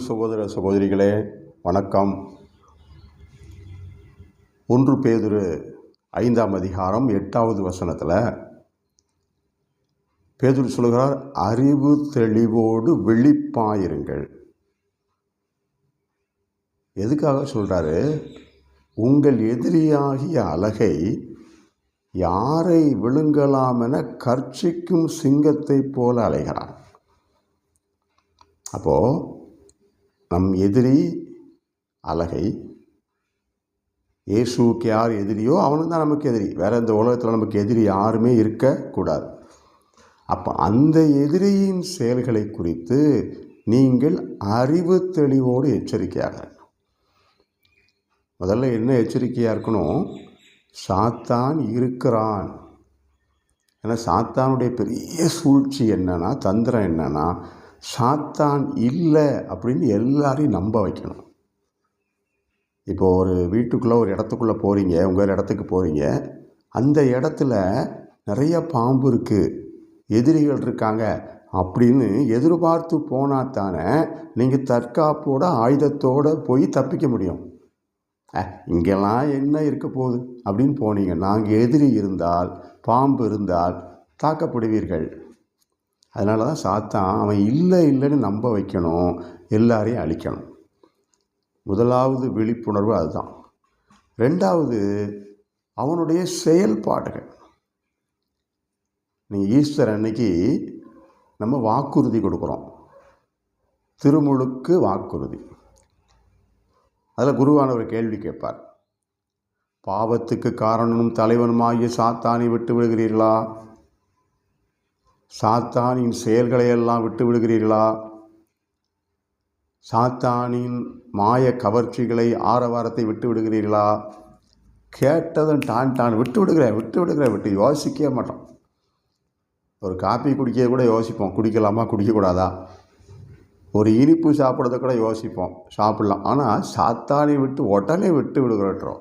சகோதர சகோதரிகளே வணக்கம். ஒன்று பேதுரு ஐந்தாம் அதிகாரம் எட்டாவது வசனத்தில் பேதுரு சொல்கிறார் அறிவு தெளிவோடு விழிப்பாயிருங்கள். எதுக்காக சொல்கிறாரு உங்கள் எதிரியாகிய அழகை யாரை விழுங்கலாம் என கர்ச்சிக்கும் சிங்கத்தைப் போல அலைகிறான். அப்போது நம் எதிரி அழகை ஏசுவுக்கு யார் எதிரியோ அவனுக்கு தான் நமக்கு எதிரி. வேறு இந்த உலகத்தில் நமக்கு எதிரி யாருமே இருக்கக்கூடாது அப்போ அந்த எதிரியின் செயல்களை குறித்து நீங்கள் அறிவு தெளிவோடு எச்சரிக்கையாக இருக்கணும். முதல்ல என்ன எச்சரிக்கையாக இருக்கணும்? சாத்தான் இருக்கிறான். ஏன்னா சாத்தானுடைய பெரிய சூழ்ச்சி என்னன்னா தந்திரம் என்னென்னா சாத்தான் இல்லை அப்படின்னு எல்லாரையும் நம்ப வைக்கணும். இப்போ ஒரு வீட்டுக்குள்ளே ஒரு இடத்துக்குள்ளே போகிறீங்க உங்கள் இடத்துக்கு போகிறீங்க அந்த இடத்துல நிறைய பாம்பு இருக்குது எதிரிகள் இருக்காங்க அப்படின்னு எதிர்பார்த்து போனால் தானே நீங்கள் தற்காப்போட ஆயுதத்தோடு போய் தப்பிக்க முடியும். இங்கெல்லாம் என்ன இருக்க போகுது? அப்படின்னு போனீங்க. நாங்கள் எதிரி இருந்தால் பாம்பு இருந்தால் தாக்கப்படுவீர்கள். அதனால தான் சாத்தான் அவன் இல்லை இல்லைன்னு நம்ப வைக்கணும் எல்லாரையும் அழிக்கணும். முதலாவது விழிப்புணர்வு அதுதான். ரெண்டாவது அவனுடைய செயல்பாடுகள். நீங்கள் ஈஸ்டர் அன்னைக்கு நம்ம வாக்குறுதி கொடுக்குறோம். திருமுழுக்கு வாக்குறுதி. அதில் குருவானவர் கேள்வி கேட்பார். பாவத்துக்கு காரணமும் தலைவனுமாகிய சாத்தானை விட்டு விடுகிறீர்களா? சாத்தானின் செயல்களை எல்லாம் விட்டு விடுகிறீர்களா சாத்தானின் மாய கவர்ச்சிகளை ஆரவாரத்தை விட்டு விடுகிறீர்களா கேட்டதும் டான் டான் விட்டு விடுகிறேன் விட்டு விடுகிறேன் விட்டு யோசிக்கவே மாட்டோம். ஒரு காப்பி குடிக்க கூட யோசிப்போம். குடிக்கலாமா குடிக்கக்கூடாதா? ஒரு இனிப்பு சாப்பிட்றத கூட யோசிப்போம். சாப்பிட்லாம். ஆனால் சாத்தானை விட்டு உடனே விட்டு விடுகிறோம்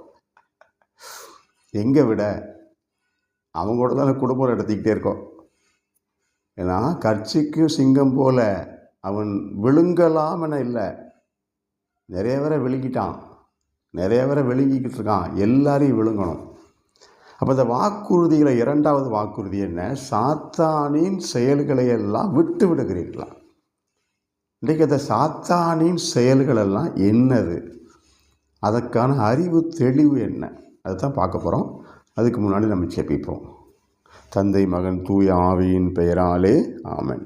எங்கே விட? அவங்க கூட தானே குடும்பம் நடத்திக்கிட்டே இருக்கோம். ஏன்னா கட்சிக்கும் சிங்கம் போல அவன் விழுங்கலாம் இல்லை. நிறைய பேரை விழுங்கிட்டான். நிறைய பேரை விழுங்கிக்கிட்டு இருக்கான். எல்லாரையும் விழுங்கணும். அப்போ இந்த வாக்குறுதிகளை இரண்டாவது வாக்குறுதி என்ன? சாத்தானின் செயல்களை எல்லாம் விட்டு விடுகிறீர்களா? இன்றைக்கு அந்த சாத்தானின் செயல்கள் எல்லாம் என்னது? அதற்கான அறிவு தெளிவு என்ன? அதுதான் பார்க்க போகிறோம் அதுக்கு முன்னாடி நம்ம செப்பிப்போம் தந்தை மகன் தூய ஆவியின் பெயராலே ஆமன்.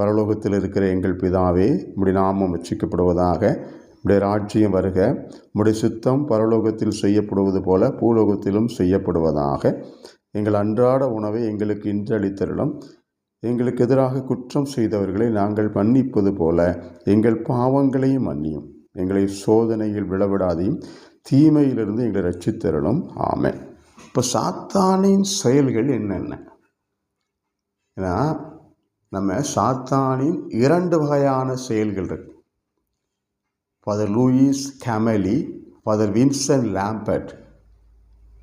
பரலோகத்தில் இருக்கிற எங்கள் பிதாவே உடைய நாமம் வச்சிக்கப்படுவதாக உடைய ராஜ்யம் வருக உடைய சித்தம் பரலோகத்தில் செய்யப்படுவது போல பூலோகத்திலும் செய்யப்படுவதாக. எங்கள் அன்றாட உணவை எங்களுக்கு இன்று அளித்தருளும். எங்களுக்கு எதிராக குற்றம் செய்தவர்களை நாங்கள் மன்னிப்பது போல எங்கள் பாவங்களையும் மன்னியும். எங்களை சோதனையில் விழவிடாதையும் தீமையிலிருந்து எங்களை ரட்சித்தருளும் ஆமை இப்போ சாத்தானின் செயல்கள் என்னென்ன? ஏன்னா நம்ம சாத்தானின் இரண்டு வகையான செயல்கள் இருக்கு. Father Louis கேமலி father Vincent Lambert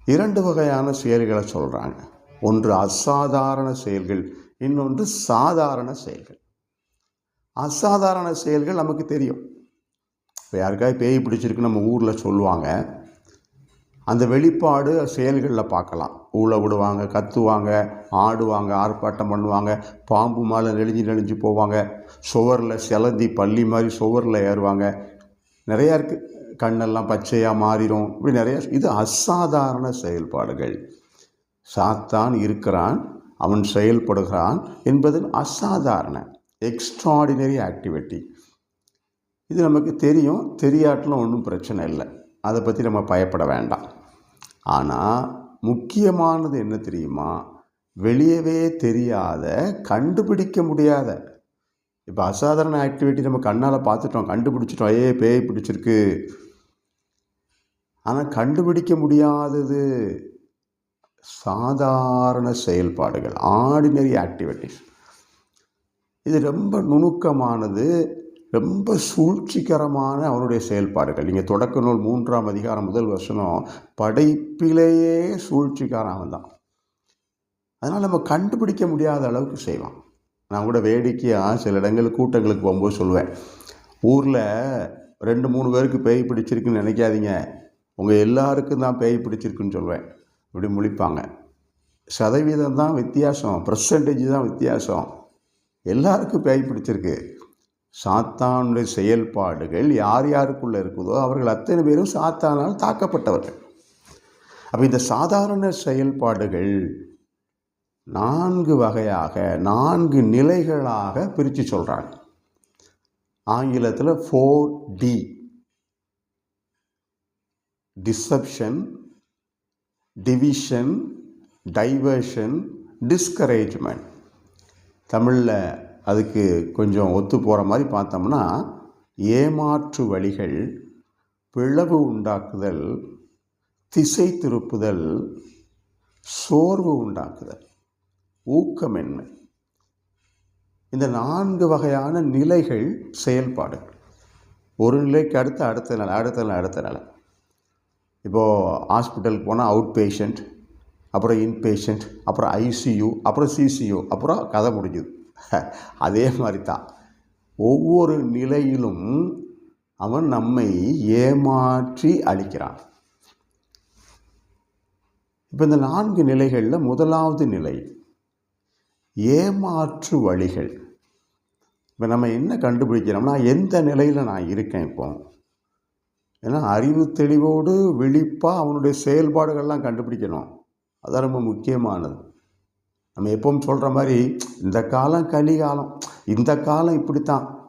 இரண்டு வகையான செயல்களை சொல்கிறாங்க ஒன்று அசாதாரண செயல்கள் இன்னொன்று சாதாரண செயல்கள். அசாதாரண செயல்கள் நமக்கு தெரியும். இப்போ யாருக்காவது பேய் பிடிச்சிருக்கு நம்ம ஊரில் சொல்லுவாங்க. அந்த வெளிப்பாடு செயல்களில் பார்க்கலாம். ஊழ விடுவாங்க கத்துவாங்க ஆடுவாங்க ஆர்ப்பாட்டம் பண்ணுவாங்க பாம்பு மேலே நெளிஞ்சு நெளிஞ்சு போவாங்க சுவரில் சிலந்தி பள்ளி மாதிரி சுவரில் ஏறுவாங்க. நிறையா இருக்குது கண்ணெல்லாம் பச்சையாக மாறிடும் இப்படி நிறைய இது அசாதாரண செயல்பாடுகள். சாத்தான் இருக்கிறான் அவன் செயல்படுகிறான் என்பது அசாதாரண எக்ஸ்ட்ராடினரி ஆக்டிவிட்டி இது நமக்கு தெரியும். தெரியாட்டிலும் ஒன்றும் பிரச்சனை இல்லை. அதை பற்றி நம்ம பயப்பட வேண்டாம். ஆனால் முக்கியமானது என்ன தெரியுமா? வெளியவே தெரியாத கண்டுபிடிக்க முடியாத. இப்போ அசாதாரண ஆக்டிவிட்டி நம்ம கண்ணால் பார்த்துட்டோம். கண்டுபிடிச்சிட்டோம். ஏ பேய் பிடிச்சிருக்கு. ஆனால் கண்டுபிடிக்க முடியாதது சாதாரண செயல்பாடுகள். Ordinary activities. இது ரொம்ப நுணுக்கமானது. ரொம்ப சூழ்ச்சிகரமான அவனுடைய செயல்பாடுகள். நீங்கள் தொடக்க நூல் மூன்றாம் அதிகாரம் முதல் வசனம் படைப்பிலேயே சூழ்ச்சிக்காரன் அவன் தான் அதனால் நம்ம கண்டுபிடிக்க முடியாத அளவுக்கு செய்வான். நான் கூட வேடிக்கையாக சில இடங்கள் கூட்டங்களுக்கு போகும்போது சொல்லுவேன். ஊரில் ரெண்டு மூணு பேருக்கு பேய் பிடிச்சிருக்குன்னு நினைக்காதீங்க. உங்கள் எல்லாருக்கும் தான் பேய் பிடிச்சிருக்குன்னு சொல்வேன். இப்படி முழிப்பாங்க. சதவீதம் தான் வித்தியாசம் பர்சன்டேஜ் தான் வித்தியாசம். எல்லாருக்கும் பேய் பிடிச்சிருக்கு. சாத்தானுடைய செயல்பாடுகள் யார் யாருக்குள்ளே இருக்குதோ அவர்கள் அத்தனை பேரும் சாத்தானால் தாக்கப்பட்டவர்கள். அப்போ இந்த சாதாரண செயல்பாடுகள் நான்கு வகையாக நான்கு நிலைகளாக பிரித்து சொல்கிறாங்க ஆங்கிலத்தில் four D deception division diversion discouragement தமிழில் அதுக்கு கொஞ்சம் ஒத்து போகிற மாதிரி பார்த்தோம்னா ஏமாற்று வழிகள் பிளவு உண்டாக்குதல் திசை திருப்புதல் சோர்வு உண்டாக்குதல் ஊக்கமின்மை. இந்த நான்கு வகையான நிலைகள் செயல்பாடுகள். ஒரு நிலைக்கு அடுத்து அடுத்த நிலை அடுத்த நிலை அடுத்த நிலை. இப்போது ஹாஸ்பிட்டலுக்கு போனால் அவுட் பேஷண்ட் அப்புறம் இன்பேஷண்ட் அப்புறம் ஐசியூ அப்புறம் சிசியூ அப்புறம் கதை முடிஞ்சுது. அதே மாதிரி தான் ஒவ்வொரு நிலையிலும் அவன் நம்மை ஏமாற்றி அளிக்கிறான் இப்போ இந்த நான்கு நிலைகளில் முதலாவது நிலை ஏமாற்று வழிகள். இப்போ நம்ம என்ன கண்டுபிடிக்கிறோம்னா எந்த நிலையில் நான் இருக்கேன் இப்போ? ஏன்னா அறிவு தெளிவோடு விழிப்பாக அவனுடைய செயல்பாடுகள்லாம் கண்டுபிடிக்கணும். அதான் ரொம்ப முக்கியமானது. நம்ம எப்பவும் சொல்கிற மாதிரி இந்த காலம் கனி காலம் இந்த காலம் இப்படித்தான்.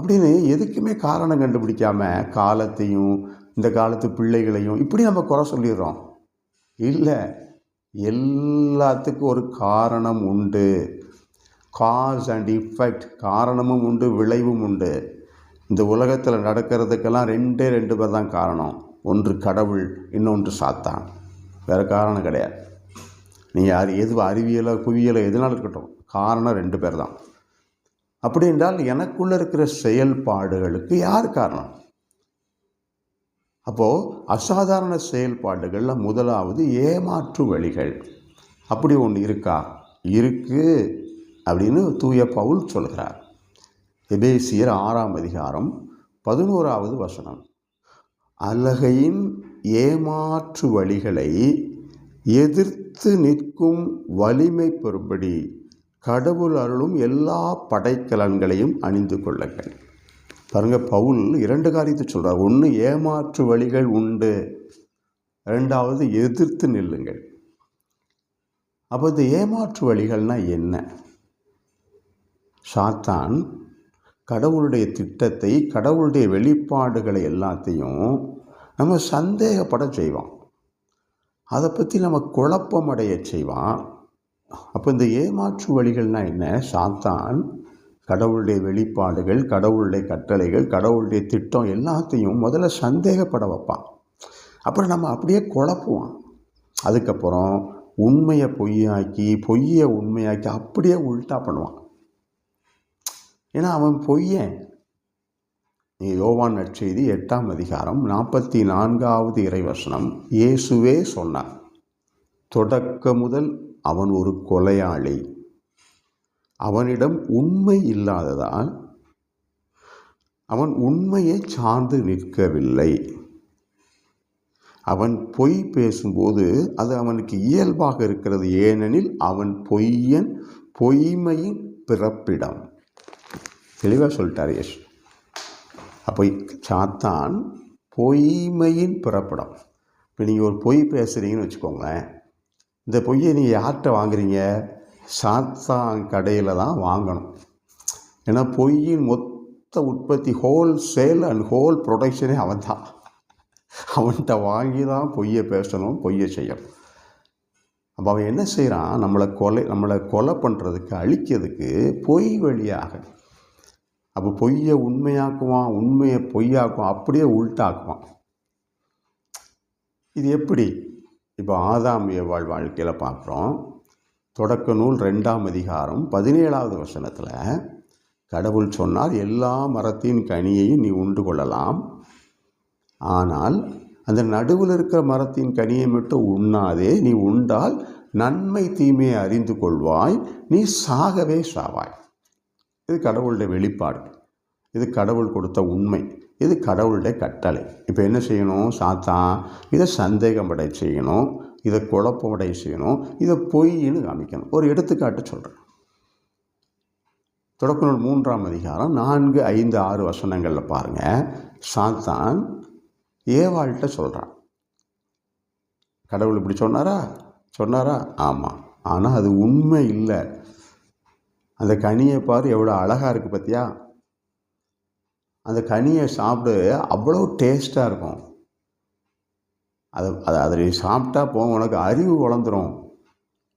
அப்படின்னு எதுக்குமே காரணம் கண்டுபிடிக்காம காலத்தையும் இந்த காலத்து பிள்ளைகளையும் இப்படி நம்ம குறை சொல்லிடுறோம். இல்லை எல்லாத்துக்கும் ஒரு காரணம் உண்டு. காஸ் அண்ட் இஃபெக்ட் காரணமும் உண்டு விளைவும் உண்டு. இந்த உலகத்தில் நடக்கிறதுக்கெல்லாம் ரெண்டே ரெண்டு பேர் தான் காரணம். ஒன்று கடவுள் இன்னொன்று சாத்தான். வேறு காரணம் கிடையாது. நீங்கள் யார் எது அறிவியலோ புவியியலோ எதுனாலும் இருக்கட்டும். காரணம் ரெண்டு பேர் தான் அப்படி என்றால் எனக்குள்ளே இருக்கிற செயல்பாடுகளுக்கு யார் காரணம்? அப்போது அசாதாரண செயல்பாடுகளில் முதலாவது ஏமாற்று வழிகள். அப்படி ஒன்று இருக்கா? இருக்கு அப்படின்னு தூய பவுல் சொல்கிறார். எபேசியர் ஆறாம் அதிகாரம் பதினோராவது வசனம். அலகையின் ஏமாற்று வழிகளை எதிர்த்து நிற்கும் வலிமை பெறும்படி கடவுள் அருளும் எல்லா படைக்கலன்களையும் அணிந்து கொள்ளுங்கள். பாருங்கள் பவுல் இரண்டு காரியத்தை சொல்கிறார் ஒன்று ஏமாற்று வழிகள் உண்டு. ரெண்டாவது எதிர்த்து நில்லுங்கள். அப்போ இந்த ஏமாற்று வழிகள்னால் என்ன? சாத்தான் கடவுளுடைய திட்டத்தை கடவுளுடைய வெளிப்பாடுகளை எல்லாத்தையும் நம்ம சந்தேகப்பட செய்வான். அதை பற்றி நம்ம குழப்பம் அடைய செய்வான். அப்போ இந்த ஏமாற்று வழிகள்னால் என்ன? சாத்தான் கடவுளுடைய வெளிப்பாடுகள் கடவுளுடைய கட்டளைகள் கடவுளுடைய திட்டம் எல்லாத்தையும் முதல்ல சந்தேகப்பட வைப்பான். அப்புறம் நம்ம அப்படியே குழப்புவான். அதுக்கப்புறம் உண்மையை பொய்யாக்கி பொய்யை உண்மையாக்கி அப்படியே உல்ட்டா பண்ணுவான். ஏன்னா அவன் பொய்யன். யோவான் நற்செய்தி எட்டாம் அதிகாரம் நாற்பத்தி நான்காவது இறைவசனம். இயேசுவே சொன்னார் தொடக்க முதல் அவன் ஒரு கொலையாளி. அவனிடம் உண்மை இல்லாததால் அவன் உண்மையை சார்ந்து நிற்கவில்லை. அவன் பொய் பேசும்போது அது அவனுக்கு இயல்பாக இருக்கிறது. ஏனெனில் அவன் பொய்யன் பொய்மையின் பிறப்பிடம். தெளிவாக சொல்லிட்டார் யேசு அப்போ சாத்தான் பொய்மையின் பிறப்பிடம். இப்போ நீங்கள் ஒரு பொய் பேசுகிறீங்கன்னு வச்சுக்கோங்களேன் இந்த பொய்யை நீங்கள் யார்கிட்ட வாங்குறீங்க? சாத்தான் கடையில் தான் வாங்கணும். ஏன்னா பொய்யின் மொத்த உற்பத்தி ஹோல் சேல் அண்ட் ஹோல் ப்ரொடக்ஷனே அவன் தான். அவன்கிட்ட வாங்கி தான் பொய்யை பேசணும் பொய்யை செய்யணும். அப்போ அவன் என்ன செய்கிறான் நம்மளை கொலை நம்மளை கொலை பண்ணுறதுக்கு அழிக்கிறதுக்கு பொய் வழியாக அப்போ பொய்யை உண்மையாக்குவான் உண்மையை பொய்யாக்குவான் அப்படியே உள்டாக்குவான். இது எப்படி? இப்போ ஆதாம் ஏவாள் வாழ்க்கையில் பார்க்குறோம். தொடக்க நூல் ரெண்டாம் அதிகாரம் பதினேழாவது வசனத்தில் கடவுள் சொன்னால் எல்லா மரத்தின் கனியையும் நீ உண்டு கொள்ளலாம். ஆனால் அந்த நடுவில் இருக்கிற மரத்தின் கனியை மட்டும் உண்ணாதே நீ உண்டால் நன்மை தீமையை அறிந்து கொள்வாய் நீ சாகவே சாவாய். இது கடவுளுடைய வெளிப்பாடு. இது கடவுள் கொடுத்த உண்மை. இது கடவுளுடைய கட்டளை. இப்போ என்ன செய்யணும்? சாத்தான் இதை சந்தேகமடை செய்யணும். இதை குழப்பமடை செய்யணும். இதை பொய்ன்னு காமிக்கணும். ஒரு எடுத்துக்காட்டு சொல்கிறேன் தொடக்க நூல் மூன்றாம் அதிகாரம் நான்கு ஐந்து ஆறு வசனங்களில் பாருங்கள் சாத்தான் ஏவாள்கிட்ட சொல்கிறான் கடவுள் இப்படி சொன்னாரா? சொன்னாரா? ஆமாம் ஆனால் அது உண்மை இல்லை. அந்த கனியை பாரு எவ்வளோ அழகாக இருக்குது பார்த்தியா அந்த கனியை சாப்பிடு அவ்வளோ டேஸ்ட்டாக இருக்கும். அது அதை அதை நீ சாப்பிட்டா போ உனக்கு அறிவு வளர்ந்துடும்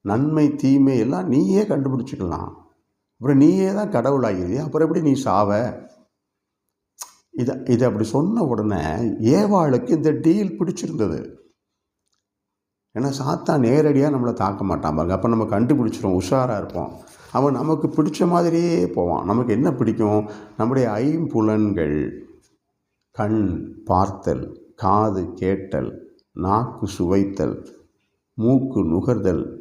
நன்மை தீமை எல்லாம் நீயே கண்டுபிடிச்சிக்கலாம். அப்புறம் நீயே தான் கடவுளாகிறது அப்புறம் எப்படி நீ சாவ? இதை இதை அப்படி சொன்ன உடனே ஏவாளுக்கு இந்த டீல் பிடிச்சிருந்தது. ஏன்னா சாத்தா நேரடியாக நம்மளை தாக்க மாட்டான் பாருங்க. அப்போ நம்ம கண்டுபிடிச்சிரும் உஷாராக இருப்போம். அவன் நமக்கு பிடிச்ச மாதிரியே போவான். நமக்கு என்ன பிடிக்கும்? நம்முடைய ஐம்புலன்கள். கண் பார்த்தல் காது கேட்டல் நாக்கு சுவைத்தல் மூக்கு நுகர்தல்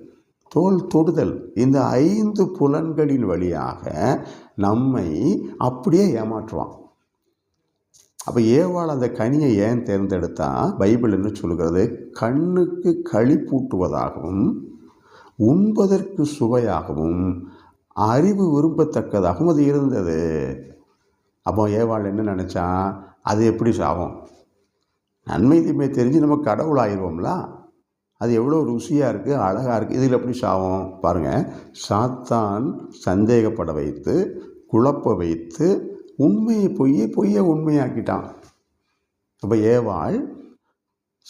தோல் தொடுதல். இந்த ஐந்து புலன்களின் வழியாக நம்மை அப்படியே ஏமாற்றுவான். அப்போ ஏவாள் அந்த கனியை ஏன் தேர்ந்தெடுத்தா? பைபிள் என்ன சொல்கிறது கண்ணுக்கு களிப்பூட்டுவதாகவும் உண்பதற்கு சுவையாகவும் அறிவு விரும்பத்தக்கதாகவும் அது இருந்தது. அப்போ ஏவாள் என்ன நினச்சா அது எப்படி சாகும்? நன்மை தீமை தெரிஞ்சு நம்ம கடவுள் ஆயிடுவோம்ல. அது எவ்வளோ ருசியாக இருக்குது அழகாக இருக்குது இதில் எப்படி சாவோம் பாருங்கள் சாத்தான் சந்தேகப்பட வைத்து குழப்ப வைத்து உண்மையை பொய்யை பொய்யை உண்மையாக்கிட்டான். அப்போ ஏவாள்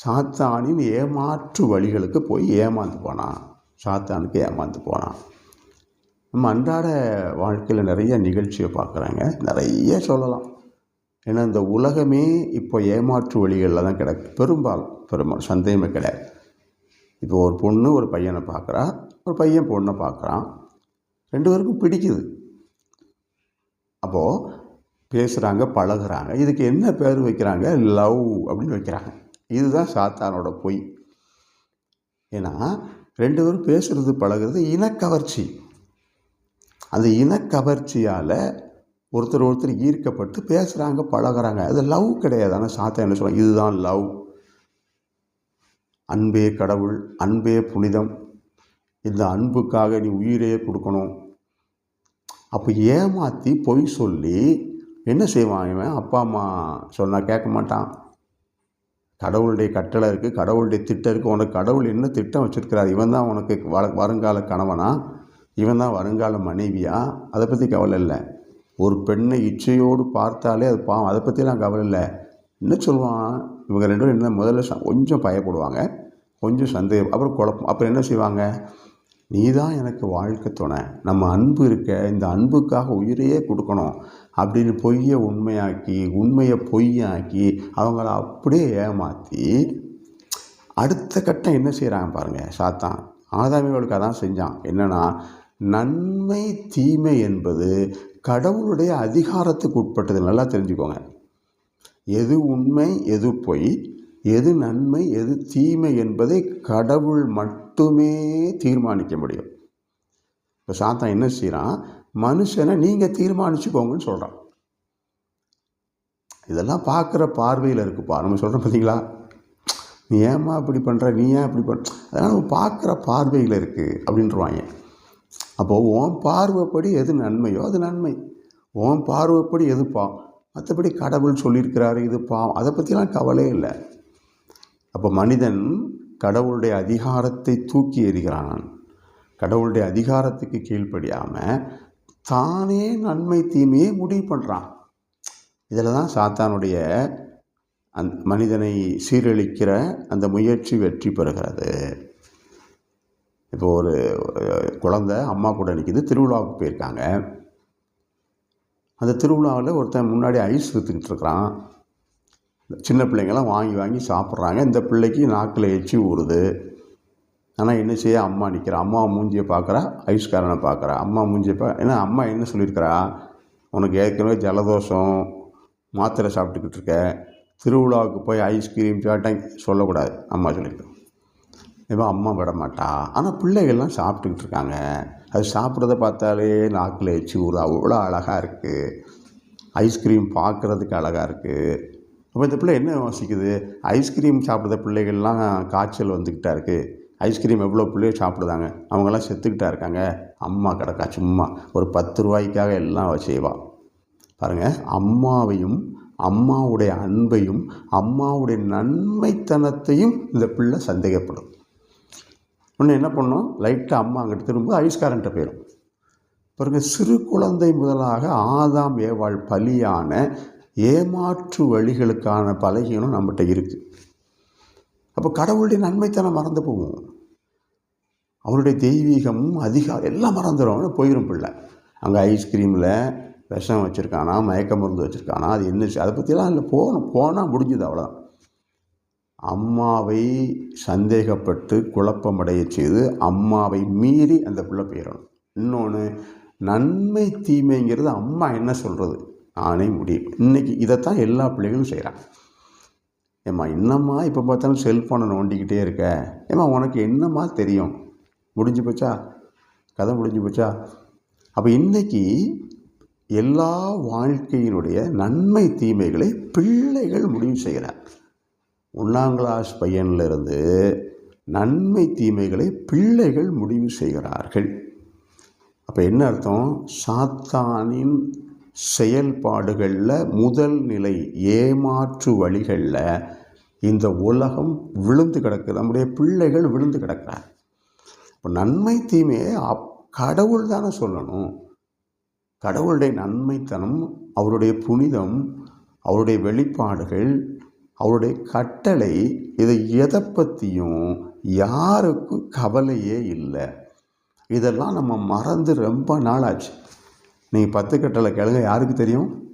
சாத்தானின் ஏமாற்று வழிகளுக்கு போய் ஏமாந்து போனான். சாத்தானுக்கு ஏமாந்து போனான். நம்ம அன்றாட வாழ்க்கையில் நிறைய நிகழ்ச்சியை பார்க்குறாங்க. நிறைய சொல்லலாம். ஏன்னா இந்த உலகமே இப்போ ஏமாற்று வழிகளில் தான் கிடக்கு. பெரும்பாலும் பெரும்பாலும் சந்தேகமே கிடையாது. இப்போ ஒரு பொண்ணு ஒரு பையனை பார்க்குறா. ஒரு பையன் பொண்ணை பார்க்குறான். ரெண்டு பேருக்கும் பிடிக்குது. அப்போது பேசுகிறாங்க பழகுறாங்க. இதுக்கு என்ன பேர் வைக்கிறாங்க? லவ் அப்படின்னு வைக்கிறாங்க. இதுதான் சாத்தானோட பொய். ஏன்னா ரெண்டு பேரும் பேசுகிறது பழகுறது இனக்கவர்ச்சி. அந்த இனக்கவர்ச்சியால் ஒருத்தர் ஒருத்தர் ஈர்க்கப்பட்டு பேசுகிறாங்க பழகுறாங்க. அது லவ் கிடையாது. ஆனால் சாத்தா என்ன சொல்லுவாங்க இதுதான் லவ். அன்பே கடவுள் அன்பே புனிதம். இந்த அன்புக்காக நீ உயிரையே கொடுக்கணும். அப்போ ஏமாற்றி பொய் சொல்லி என்ன செய்வான் இவன்? அப்பா அம்மா சொன்னால் கேட்க மாட்டான். கடவுளுடைய கட்டளை இருக்குது கடவுளுடைய திட்டம் இருக்குது உனக்கு கடவுள் என்ன திட்டம் வச்சுருக்கிறார்? இவன் தான் உனக்கு வ வருங்கால கணவனா? இவன் தான் வருங்கால மனைவியா? அதை பற்றி கவலை இல்லை. ஒரு பெண்ணை இச்சையோடு பார்த்தாலே அது பாவம். அதை பற்றிலாம் கவலை இல்லை. என்ன சொல்லுவான்? இவங்க ரெண்டு பேரும் என்ன முதல்ல ச- கொஞ்சம் பயப்படுவாங்க. கொஞ்சம் சந்தேகம். அப்புறம் குழப்பம். அப்புறம் என்ன செய்வாங்க? நீ தான் எனக்கு வாழ்க்கை துணை. நம்ம அன்பு இருக்க இந்த அன்புக்காக உயிரையே கொடுக்கணும் அப்படின்னு பொய்யை உண்மையாக்கி உண்மையை பொய்யாக்கி அவங்கள அப்படியே ஏமாற்றி அடுத்த கட்டம் என்ன செய்கிறாங்க பாருங்கள் சாத்தான். ஆதாமிகளுக்கு அதான் செஞ்சான். என்னென்னா நன்மை தீமை என்பது கடவுளுடைய அதிகாரத்துக்கு உட்பட்டது. நல்லா தெரிஞ்சுக்கோங்க. எது உண்மை எது பொய் எது நன்மை எது தீமை என்பதை கடவுள் மட்டுமே தீர்மானிக்க முடியும். இப்போ சாத்தான் என்ன செய்கிறான் மனுஷனை நீங்கள் தீர்மானிச்சுக்கோங்கன்னு சொல்கிறான் இதெல்லாம் பார்க்குற பார்வையில் இருக்குப்பா நம்ம சொல்கிறோம் பார்த்தீங்களா நீ ஏம்மா இப்படி பண்ணுற நீ ஏன் இப்படி பண்ணுற அதனால் நம்ம பார்க்குற பார்வையில் இருக்குது அப்படின்றவாங்க. அப்போது உன் பார்வைப்படி எது நன்மையோ அது நன்மை. உன் பார்வைப்படி எது பாவம்? மற்றபடி கடவுள் சொல்லியிருக்கிறாரு இது பாவம். அதை பற்றிலாம் கவலையே இல்லை. அப்போ மனிதன் கடவுளுடைய அதிகாரத்தை தூக்கி எறிகிறான். கடவுளுடைய அதிகாரத்துக்கு கீழ்ப்படியாமல் தானே நன்மை தீமையை முடிவு பண்ணுறான் இதில் தான் சாத்தானுடைய அந் மனிதனை சீரழிக்கிற அந்த முயற்சி வெற்றி பெறுகிறது. இப்போ ஒரு குழந்த குழந்தை அம்மா கூட நிற்கிது திருவிழாவுக்கு போயிருக்காங்க அந்த திருவிழாவில் ஒருத்தன் முன்னாடி ஐஸ் விற்றுக்கிட்டு இருக்கிறான் சின்ன பிள்ளைங்கள்லாம் வாங்கி வாங்கி சாப்பிட்றாங்க இந்த பிள்ளைக்கு நாக்கில் எச்சி ஊறுது ஆனால் என்ன செய்ய அம்மா நிற்கிறா அம்மா மூஞ்சியை பார்க்குறா ஐஸ்காரனை பார்க்குறா அம்மா மூஞ்சியை பா ஏன்னா அம்மா என்ன சொல்லியிருக்கிறா உனக்கு ஏற்கனவே ஜலதோஷம் மாத்திரை சாப்பிட்டுக்கிட்டு இருக்க திருவிழாவுக்கு போய் ஐஸ்கிரீம் சாப்பிட்டேன் சொல்லக்கூடாது அம்மா சொல்லியிருக்கேன் இப்போ அம்மா விட மாட்டா ஆனால் பிள்ளைகள்லாம் சாப்பிட்டுக்கிட்டு இருக்காங்க. அது சாப்பிட்றத பார்த்தாலே நாக்கில் எச்சு ஊர் அவ்வளோ அழகாக இருக்குது ஐஸ்கிரீம் பார்க்குறதுக்கு அழகாக இருக்குது அப்போ இந்த பிள்ளை என்ன யோசிக்குது? ஐஸ்கிரீம் சாப்பிட்ற பிள்ளைகள்லாம் காய்ச்சல் வந்துக்கிட்டா இருக்குது ஐஸ்கிரீம் எவ்வளோ பிள்ளையோ சாப்பிடுதாங்க. அவங்கெல்லாம் செத்துக்கிட்டா இருக்காங்க. அம்மா கிடக்கா சும்மா. ஒரு பத்து ரூபாய்க்காக எல்லாம் அவ பாருங்கள் அம்மாவையும் அம்மாவுடைய அன்பையும் அம்மாவுடைய நன்மைத்தனத்தையும் இந்த பிள்ளை சந்தேகப்படும். உடனே என்ன பண்ணோம்? லைட்டாக அம்மா அங்கிட்டு திரும்ப ஐஸ்காரன்ட்ட போயிடும் பாருங்க சிறு குழந்தை முதலாக ஆதாம் ஏவாள் பலியான ஏமாற்று வழிகளுக்கான பலகீனம் நம்மகிட்ட இருக்குது அப்போ கடவுளுடைய நன்மைத்தனம் மறந்து போகும் அவருடைய தெய்வீகம் அதிகாரம் எல்லாம் மறந்துடும் போயிடும் பிள்ளை. அங்கே ஐஸ்கிரீமில் விஷம் வச்சுருக்கானா மயக்க மருந்து வச்சுருக்கானா அது என்ன அதை பற்றிலாம் இல்லை போகணும். போனால் முடிஞ்சுது அவ்வளோதான் அம்மாவை சந்தேகப்பட்டு குழப்பமடைய செய்து அம்மாவை மீறி அந்த பிள்ளை போயிடணும். இன்னொன்று நன்மை தீமைங்கிறது அம்மா என்ன சொல்கிறது நானே முடியும். இன்றைக்கி இதைத்தான் எல்லா பிள்ளைகளும் செய்கிறாங்க ஏம்மா என்னம்மா இப்போ பார்த்தாலும் செல்ஃபோனை நோண்டிக்கிட்டே இருக்க? ஏம்மா உனக்கு என்னம்மா தெரியும்? முடிஞ்சு போச்சா? கதை முடிஞ்சு போச்சா? அப்போ இன்றைக்கி எல்லா வாழ்க்கையினுடைய நன்மை தீமைகளை பிள்ளைகள் முடிவு செய்கிறார் ஒன்றாம் கிளாஸ் பையனிலிருந்து நன்மை தீமைகளை பிள்ளைகள் முடிவு செய்கிறார்கள். அப்போ என்ன அர்த்தம்? சாத்தானின் செயல்பாடுகளில் முதல் நிலை ஏமாற்று வழிகளில் இந்த உலகம் விழுந்து கிடக்குது. நம்முடைய பிள்ளைகள் விழுந்து கிடக்கிறார் இப்போ நன்மை தீமையை அப் கடவுள் தானே சொல்லணும். கடவுளுடைய நன்மைத்தனம் அவருடைய புனிதம் அவருடைய வெளிப்பாடுகள் அவருடைய கட்டளை இதை எதை பற்றியும் யாருக்கும் கவலையே இல்லை. இதெல்லாம் நம்ம மறந்து ரொம்ப நாள் ஆச்சு நீங்கள் பத்து கட்டளை கேளுங்க யாருக்கு தெரியும்?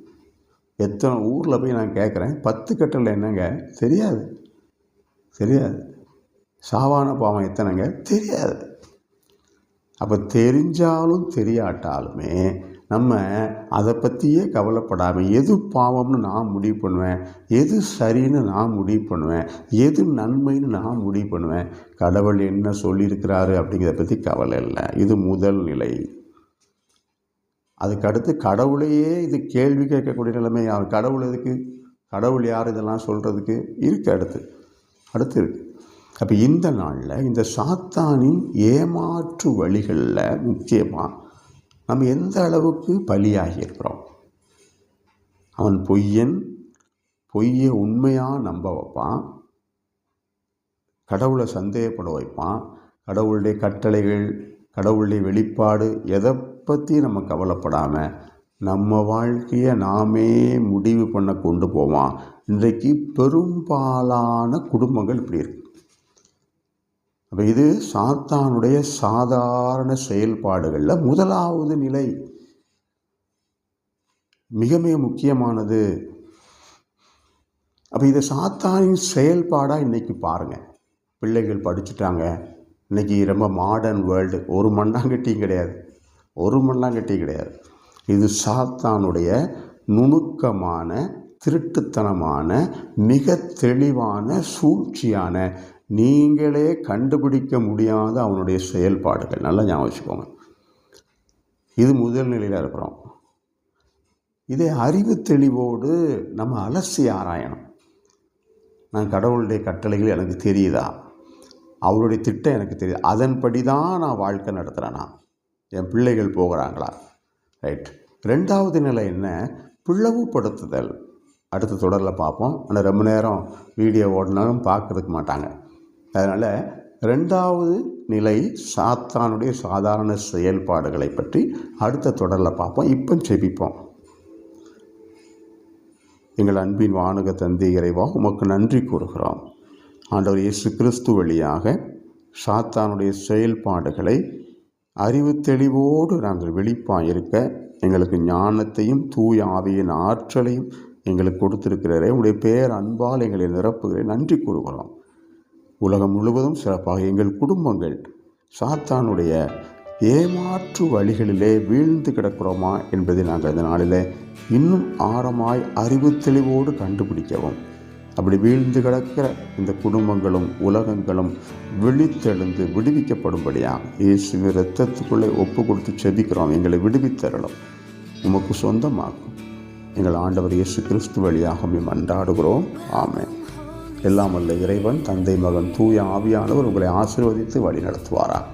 எத்தனை ஊரில் போய் நான் கேட்குறேன் பத்து கட்டளை என்னங்க? தெரியாது. தெரியாது. சாவான பாவம் எத்தனைங்க? தெரியாது. அப்போ தெரிஞ்சாலும் தெரியாட்டாலுமே நம்ம அதை பற்றியே கவலைப்படாமல் எது பாவம்னு நான் முடிவு பண்ணுவேன் எது சரின்னு நான் முடிவு பண்ணுவேன் எது நன்மைன்னு நான் முடிவு பண்ணுவேன் கடவுள் என்ன சொல்லியிருக்கிறாரு அப்படிங்கிறத பற்றி கவலை இல்லை. இது முதல் நிலை. அதுக்கு அடுத்து கடவுளையே இது கேள்வி கேட்கக்கூடிய நிலைமை. யார் கடவுள் எதுக்கு? கடவுள் யார் இதெல்லாம் சொல்கிறதுக்கு இருக்குது அடுத்து. அடுத்து இருக்குது அப்போ இந்த நாளில் இந்த சாத்தானின் ஏமாற்று வழிகளில் முக்கியமாக நம்ம எந்த அளவுக்கு பலியாகி இருக்கிறோம்? அவன் பொய்யன் பொய்யை உண்மையாக நம்ப வைப்பான் கடவுளை சந்தேகப்பட வைப்பான் கடவுளுடைய கட்டளைகள் கடவுளுடைய வெளிப்பாடு எதை பற்றி நம்ம கவலைப்படாமல் நம்ம வாழ்க்கையை நாமே முடிவு பண்ண கொண்டு போவான். இன்றைக்கு பெரும்பாலான குடும்பங்கள் இப்படி இருக்கு. அப்போ இது சாத்தானுடைய சாதாரண செயல்பாடுகளில் முதலாவது நிலை. மிக மிக முக்கியமானது. அப்போ இதை சாத்தானின் செயல்பாடாக இன்றைக்கி பாருங்கள் பிள்ளைகள் படிச்சுட்டாங்க. இன்றைக்கி ரொம்ப மாடர்ன் வேர்ல்டு ஒரு மண்ணாங்கட்டியும் கிடையாது. ஒரு மண்ணாங்கட்டியும் கிடையாது. இது சாத்தானுடைய நுணுக்கமான திருட்டுத்தனமான மிக தெளிவான சூழ்ச்சியான நீங்களே கண்டுபிடிக்க முடியாத அவனுடைய செயல்பாடுகள். நல்லா ஞாபகம் வச்சுக்கோங்க. இது முதல் நிலையில் இருக்கிறோம். இதே அறிவு தெளிவோடு நம்ம அலசி ஆராயணும். நான் கடவுளுடைய கட்டளைகள் எனக்கு தெரியுதா? அவருடைய திட்டம் எனக்கு தெரியுது? அதன்படி தான் நான் வாழ்க்கை நடத்துகிறேனா என் பிள்ளைகள் போகிறாங்களா? ரைட் ரெண்டாவது நிலை என்ன? பிளவுபடுத்துதல். அடுத்த தொடரில் பார்ப்போம். ஆனால் ரொம்ப நேரம் வீடியோ ஓடினாலும் பார்க்கறதுக்கு மாட்டாங்க. அதனால் ரெண்டாவது நிலை சாத்தானுடைய சாதாரண செயல்பாடுகளை பற்றி அடுத்த தொடரில் பார்ப்போம். இப்போ செபிப்போம். எங்கள் அன்பின் வானுக தந்தை இறைவா உமக்கு நன்றி கூறுகிறோம். ஆண்டவர் இயேசு கிறிஸ்து வழியாக சாத்தானுடைய செயல்பாடுகளை அறிவு தெளிவோடு நாங்கள் வெளிப்பாக இருக்க எங்களுக்கு ஞானத்தையும் தூய ஆவியின் ஆற்றலையும் எங்களுக்கு கொடுத்திருக்கிறாரே. உடைய பேர் அன்பால் எங்களை நிரப்புகிறேன் நன்றி கூறுகிறோம். உலகம் முழுவதும் சிறப்பாக எங்கள் குடும்பங்கள் சாத்தானுடைய ஏமாற்று வழிகளிலே வீழ்ந்து கிடக்கிறோமா என்பதை நாங்கள் இந்த நாளில் இன்னும் ஆழமாய் அறிவு தெளிவோடு கண்டுபிடிக்கவும். அப்படி வீழ்ந்து கிடக்கிற இந்த குடும்பங்களும் உலகங்களும் விழித்தெழுந்து விடுவிக்கப்படும்படியாக இயேசு இரத்தத்துக்குள்ளே ஒப்பு கொடுத்து செபிக்கிறோம். எங்களை விடுவித்தரலும் உமக்கு சொந்தமாகும் எங்கள் ஆண்டவர் இயேசு கிறிஸ்து வழியாக அன்றாடுகிறோம் ஆமேன். எல்லாம் அல்ல இறைவன் தந்தை மகன் தூய ஆவியானவர் உங்களை ஆசீர்வதித்து வழி நடத்துவாரான்